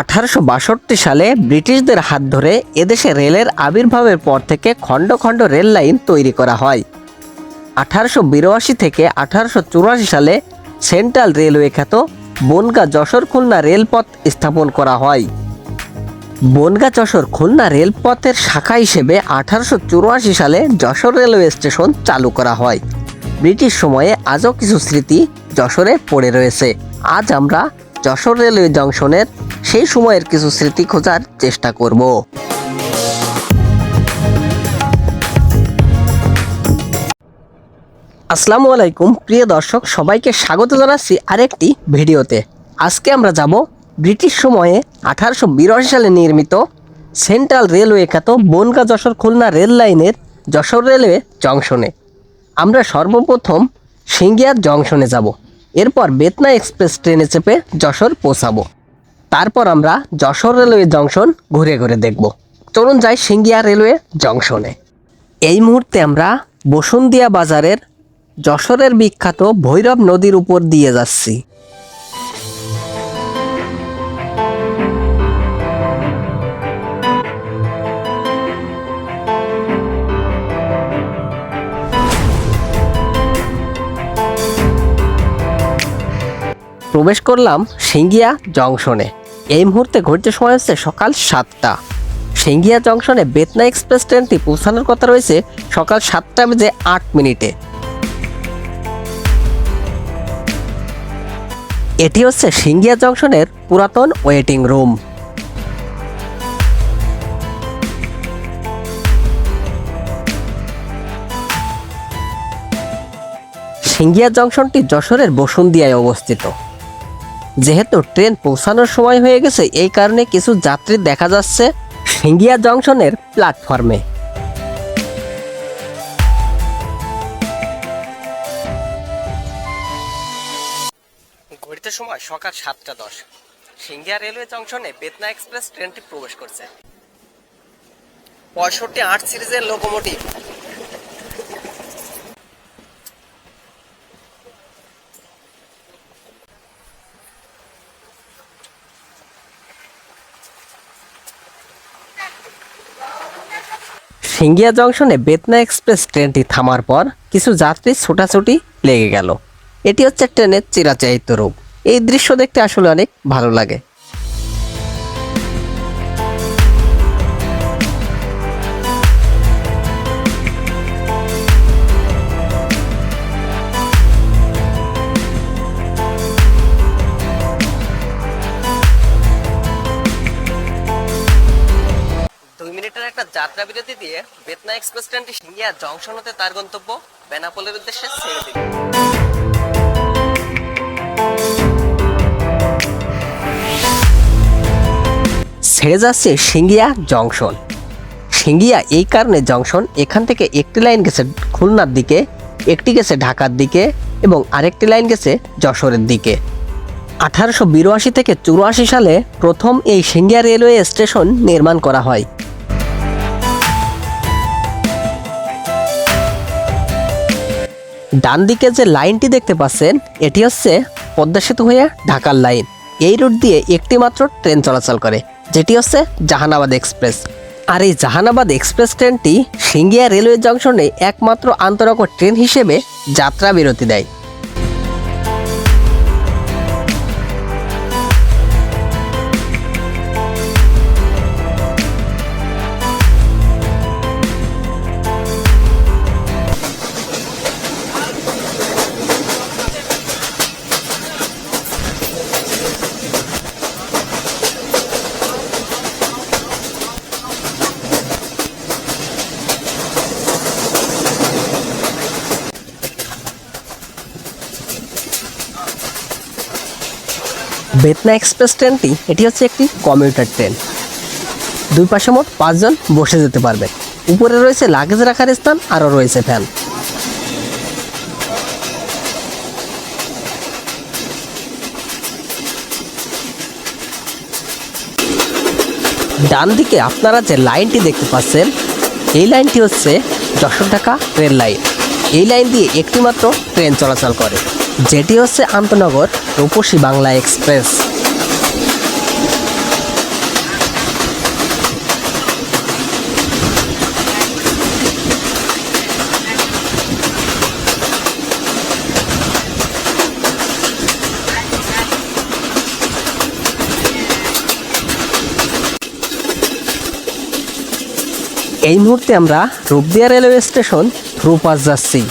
আঠারোশো বাষট্টি সালে ব্রিটিশদের হাত ধরে এদেশে রেলের আবির্ভাবের পর থেকে খণ্ড খণ্ড রেল লাইন তৈরি করা হয়। আঠারোশো বিরাশি থেকে আঠারোশো চুরাশি সালে সেন্ট্রাল রেলওয়ে খ্যাত বনগা যশোর খুলনা রেলপথ স্থাপন করা হয়। বনগা যশোর খুলনা রেলপথের শাখা হিসেবে আঠারোশো চুরাশি সালে যশোর রেলওয়ে স্টেশন চালু করা হয়। ব্রিটিশ সময়ে আজও কিছু স্মৃতি যশোরে পড়ে রয়েছে। আজ আমরা যশোর রেলওয়ে জংশনের সেই সময়ের কিছু স্মৃতি খোঁজার চেষ্টা করব। আসসালামু আলাইকুম, প্রিয় দর্শক, সবাইকে স্বাগত জানাচ্ছি আরেকটি ভিডিওতে। আজকে আমরা যাব ব্রিটিশ সময়ে আঠারোশো বিরাশি সালে নির্মিত সেন্ট্রাল রেলওয়ে খ্যাত বনগা যশোর খুলনা রেল লাইনের যশোর রেলওয়ে জংশনে। আমরা সর্বপ্রথম সিঙ্গিয়া জংশনে যাব। এরপর বেতনা এক্সপ্রেস ট্রেনে চেপে যশোর পৌঁছাবো। তারপর আমরা যশোর রেলওয়ে জংশন ঘুরে ঘুরে দেখব। চলুন যাই সিঙ্গিয়া রেলওয়ে জংশনে। এই মুহূর্তে আমরা বসুন্দিয়া বাজারের যশোরের বিখ্যাত ভৈরব নদীর উপর দিয়ে যাচ্ছি। প্রবেশ করলাম সিঙ্গিয়া জংশনে। এই মুহূর্তে ঘড়িতে সময় হচ্ছে সকাল সাতটা। সিঙ্গিয়া জংশনে বেতনা এক্সপ্রেস ট্রেনটি পৌঁছানোর কথা রয়েছে সকাল সাতটা বেজে আট মিনিটে। এটি হচ্ছে সিঙ্গিয়া জংশনের পুরাতন ওয়েটিং রুম। সিঙ্গিয়া জংশনটি যশোরের বসুন্দিয়ায় অবস্থিত। যেহেতু ট্রেন পৌঁছানোর সময় হয়ে গেছে, এই কারণে কিছু যাত্রী দেখা যাচ্ছে সিঙ্গিয়া জংশনের প্ল্যাটফর্মে। ঘড়িতে সময় সকাল সাতটা দশ। সিঙ্গিয়া রেলওয়ে জংশনে বেতনা এক্সপ্রেস ট্রেনটি প্রবেশ করছে। পঁয়ষট্টি আট সিরিজের লোকোমোটিভ সিঙ্গিয়া জংশনে বেতনা এক্সপ্রেস ট্রেনটি থামার পর কিছু যাত্রী ছোটাছুটি লেগে গেল। এটি হচ্ছে ট্রেনের চিরাচায়িত রূপ। এই দৃশ্য দেখতে আসলে অনেক ভালো লাগে। যাত্রা বিরতি দিয়ে বেতনা এক্সপ্রেস ট্রেনটি সিঙ্গিয়া জংশন হতে তার গন্তব্য বেনাপোলের উদ্দেশ্যে ছেড়ে দিল। ছেড়ে যাচ্ছে সিঙ্গিয়া জংশন। সিঙ্গিয়া এই কারণে জংশন এখান থেকে একটি লাইন গেছে খুলনার দিকে, একটি গেছে ঢাকার দিকে এবং আরেকটি লাইন গেছে যশোরের দিকে। আঠারোশো বিরাশি থেকে চুরাশি সালে প্রথম এই সিঙ্গিয়া রেলওয়ে স্টেশন নির্মাণ করা হয়। ডান দিকে যে লাইনটি দেখতে পাচ্ছেন, এটি হচ্ছে পদ্মা সেতু হয়ে ঢাকার লাইন। এই রুট দিয়ে একটি মাত্র ট্রেন চলাচল করে, যেটি হচ্ছে জাহানাবাদ এক্সপ্রেস। আর এই জাহানাবাদ এক্সপ্রেস ট্রেনটি সিঙ্গিয়া রেলওয়ে জংশনে একমাত্র আন্তরক ট্রেন হিসেবে যাত্রা বিরতি দেয়। বেতনা এক্সপ্রেস ট্রেনটি, এটি হচ্ছে একটি কমিউটার ট্রেন। দুই পাশে মোট পাঁচজন বসে যেতে পারবে। উপরে রয়েছে লাগেজ রাখার স্থান, আরও রয়েছে ফ্যান ডান দিকে আপনারা যে লাইনটি দেখতে পাচ্ছেন, এই লাইনটি হচ্ছে যশোর ঢাকা রেল লাইন। এই লাইন দিয়ে একটিমাত্র ট্রেন চলাচল করে। যেটি হচ্ছে আন্তনগর রূপসী বাংলা এক্সপ্রেস। এই মুহূর্তে আমরা রূপদিয়া রেলওয়ে স্টেশন রূপাস যাচ্ছি।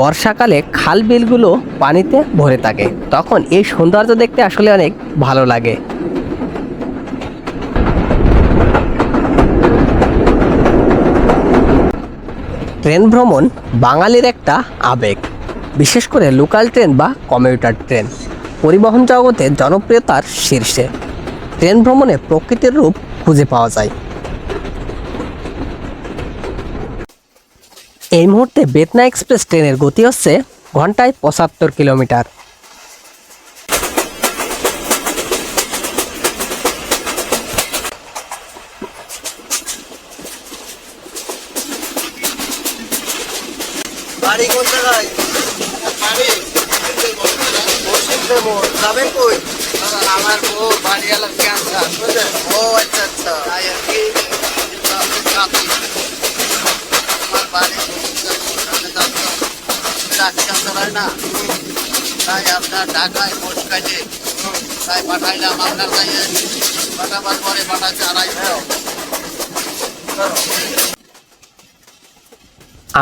বর্ষাকালে খাল বিলগুলো পানিতে ভরে থাকে। তখন এই সৌন্দর্য দেখতে আসলে অনেক ভালো লাগে। ট্রেন ভ্রমণ বাঙালির একটা আবেগ, বিশেষ করে লোকাল ট্রেন বা কমিউটার ট্রেন। পরিবহন জগতে জনপ্রিয়তার শীর্ষে। ট্রেন ভ্রমণে প্রকৃতির রূপ খুঁজে পাওয়া যায়। এই মুহূর্তে বেতনা এক্সপ্রেস ট্রেনের গতি হচ্ছে ঘন্টায় পঁচাত্তর কিলোমিটার। আমার ও বাড়ি ক্যান্সার বুঝলেন ও আচ্ছা আচ্ছা। তাই আর কি। আমার বাড়ি।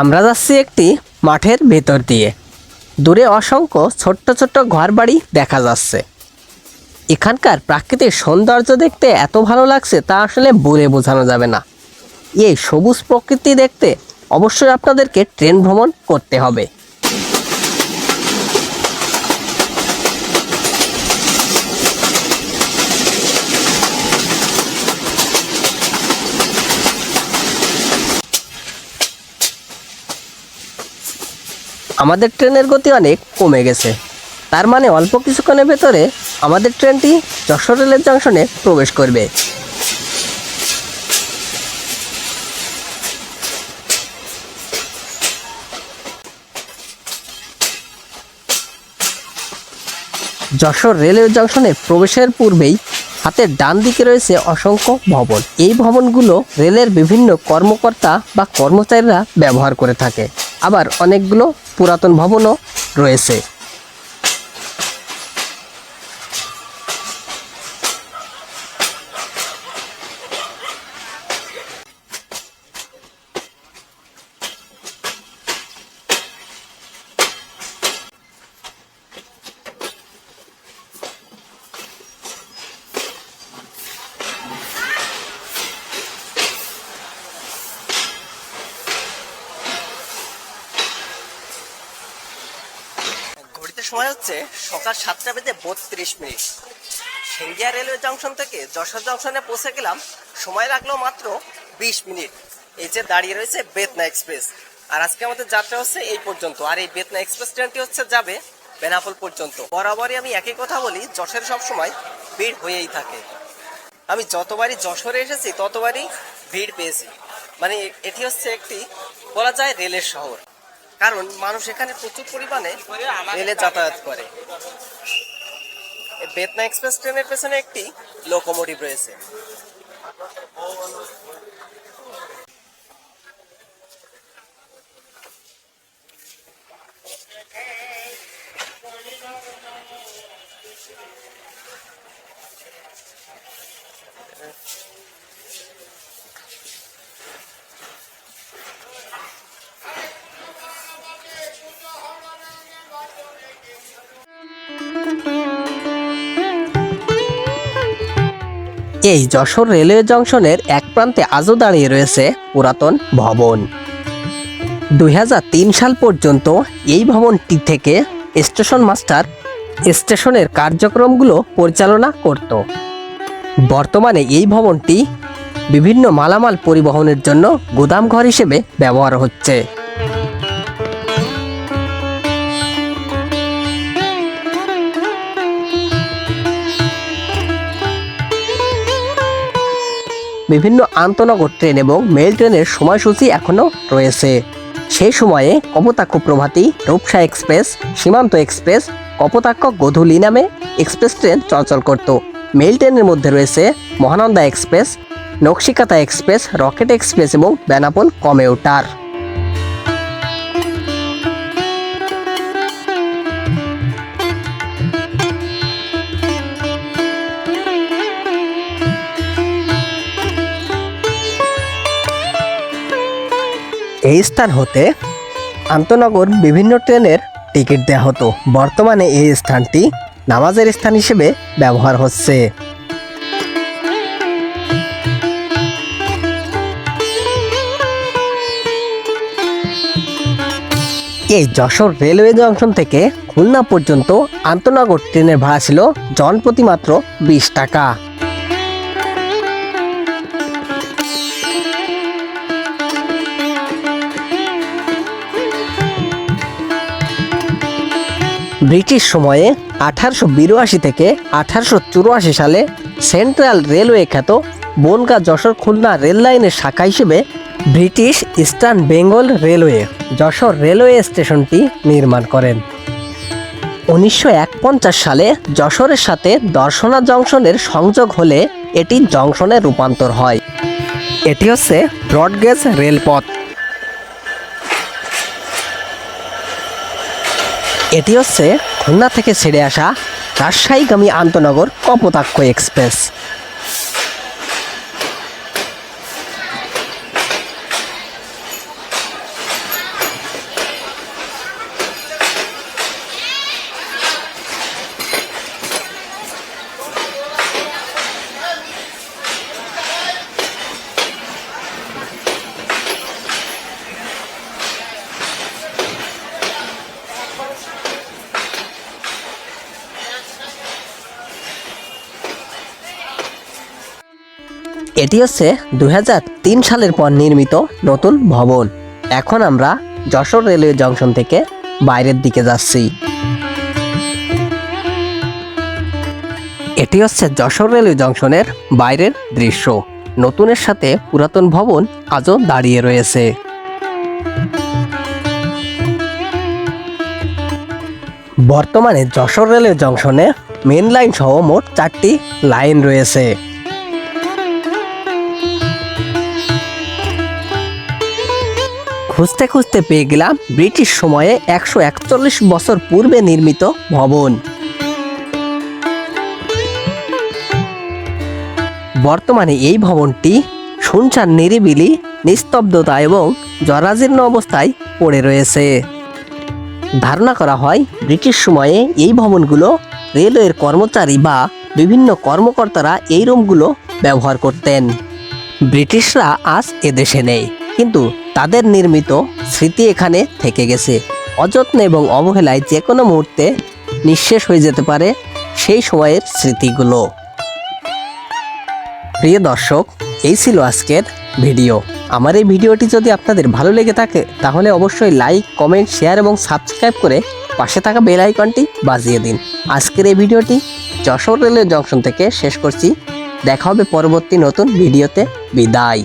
আমরা যাচ্ছি একটি মাঠের ভেতর দিয়ে। দূরে অসংখ্য ছোট্ট ছোট্ট ঘরবাড়ি দেখা যাচ্ছে। এখানকার প্রাকৃতিক সৌন্দর্য দেখতে এত ভালো লাগছে তা আসলে বলে বোঝানো যাবে না। এই সবুজ প্রকৃতি দেখতে অবশ্যই আপনাদেরকে ট্রেন ভ্রমণ করতে হবে। আমাদের ট্রেনের গতি অনেক কমে গেছে। তার মানে অল্প কিছুক্ষণের ভেতরে আমাদের ট্রেনটি যশোর রেলের জংশনে প্রবেশ করবে। যশোর রেলওয়ে জংশনে প্রবেশের পূর্বেই হাতের ডান দিকে রয়েছে অসংখ্য ভবন। এই ভবনগুলো রেলের বিভিন্ন কর্মকর্তা বা কর্মচারীরা ব্যবহার করে থাকে। আবার অনেকগুলো পুরাতন ভবনও রয়েছে। সময় হচ্ছে সকাল সাতটা বেজে বত্রিশ মিনিট। সিঙ্গিয়া রেলওয়ে জংশন থেকে যশোর জংশনে পৌঁছে গেলাম। সময় লাগল মাত্র বিশ মিনিট। এই যে দাঁড়িয়ে রয়েছে বেতনা এক্সপ্রেস। আর আজকে আমাদের যাত্রা হচ্ছে এই পর্যন্ত। আর এই বেতনা এক্সপ্রেস ট্রেনটি হচ্ছে যাবে বেনাপোল পর্যন্ত। বরাবরই আমি একই কথা বলি, যশোরে সব সময় ভিড় হয়েই থাকে। আমি যতবারই যশোরে এসেছি, ততবারই ভিড় পেয়েছি। মানে এটি হচ্ছে একটি বলা যায় রেলের শহর। কারণ মানুষ এখানে প্রচুর পরিমাণে রেলে যাতায়াত করে। বেতনা এক্সপ্রেস ট্রেনের পেছনে একটি লোকোমোটিভ রয়েছে। এই যশোর রেলওয়ে জংশনের এক প্রান্তে আজও দাঁড়িয়ে রয়েছে পুরাতন ভবন। দু হাজার তিন সাল পর্যন্ত এই ভবনটি থেকে স্টেশন মাস্টার স্টেশনের কার্যক্রমগুলো পরিচালনা করত। বর্তমানে এই ভবনটি বিভিন্ন মালামাল পরিবহনের জন্য গুদামঘর হিসেবে ব্যবহার হচ্ছে। বিভিন্ন আন্তনগর ট্রেন এবং মেল ট্রেনের সময়সূচি এখনও রয়েছে। সেই সময়ে কপোতাক্ষ প্রভাতী, রূপসা এক্সপ্রেস, সীমান্ত এক্সপ্রেস, কপোতাক্ষ গধুলি নামে এক্সপ্রেস ট্রেন চলাচল করত। মেল ট্রেনের মধ্যে রয়েছে Mahananda express, Nakshikantha express, rocket express এবং বেনাপোল কমিউটার এই স্থান হতে আন্তনগর বিভিন্ন ট্রেনের টিকিট দেওয়া হতো। বর্তমানে এই স্থানটি নামাজের স্থান হিসেবে ব্যবহার হচ্ছে। এই যশোর রেলওয়ে জংশন থেকে খুলনা পর্যন্ত আন্তনগর ট্রেনের ভাড়া ছিল জনপ্রতি মাত্র বিশ টাকা। ব্রিটিশ সময়ে আঠারোশো বিরাশি থেকে আঠারোশো চুরাশি সালে সেন্ট্রাল রেলওয়ে খ্যাত বনগা যশোর খুলনা রেল লাইনের শাখা হিসেবে British Eastern Bengal railway Jessore railway স্টেশনটি নির্মাণ করেন। উনিশশো সালে যশোরের সাথে দর্শনা জংশনের সংযোগ হলে এটি জংশনে রূপান্তর হয়। এটি হচ্ছে ব্রডগেজ রেলপথ। এটি হচ্ছে খুলনা থেকে ছেড়ে আসা রাজশাহীগামী আন্তনগর কপোতাক্ষ এক্সপ্রেস। এটি হচ্ছে দুই হাজার তিন সালের পর নির্মিত নতুন ভবন। এখন আমরা যশোর রেলওয়ে জংশন থেকে বাইরের দিকে যাচ্ছি। এটি হচ্ছে যশোর রেলওয়ে জংশনের বাইরের দৃশ্য। নতুনের সাথে পুরাতন ভবন আজও দাঁড়িয়ে রয়েছে। বর্তমানে যশোর রেলওয়ে জংশনে মেন লাইন সহ মোট চারটি লাইন রয়েছে। খুঁজতে খুঁজতে পেয়ে গেলাম ব্রিটিশ সময়ে একশো একচল্লিশ বছর পূর্বে নির্মিত ভবন। বর্তমানে এই ভবনটি শুনশান নিরিবিলি, নিস্তব্ধতা এবং জরাজীর্ণ অবস্থায় পড়ে রয়েছে। ধারণা করা হয় ব্রিটিশ সময়ে এই ভবনগুলো রেলওয়ের কর্মচারী বা বিভিন্ন কর্মকর্তারা এই রুমগুলো ব্যবহার করতেন। ব্রিটিশরা আজ এদেশে নেই, কিন্তু তাদের নির্মিত স্মৃতি এখানে থেকে গেছে। অযত্ন এবং অবহেলায় যে কোনো মুহূর্তে নিঃশেষ হয়ে যেতে পারে সেই সময়ের স্মৃতিগুলো। প্রিয় দর্শক, এই ছিল আজকের ভিডিও। আমার এই ভিডিওটি যদি আপনাদের ভালো লেগে থাকে, তাহলে অবশ্যই লাইক, কমেন্ট, শেয়ার এবং সাবস্ক্রাইব করে পাশে থাকা বেল আইকনটি বাজিয়ে দিন। আজকের এই ভিডিওটি যশোর রেলের জংশন থেকে শেষ করছি। দেখা হবে পরবর্তী নতুন ভিডিওতে। বিদায়।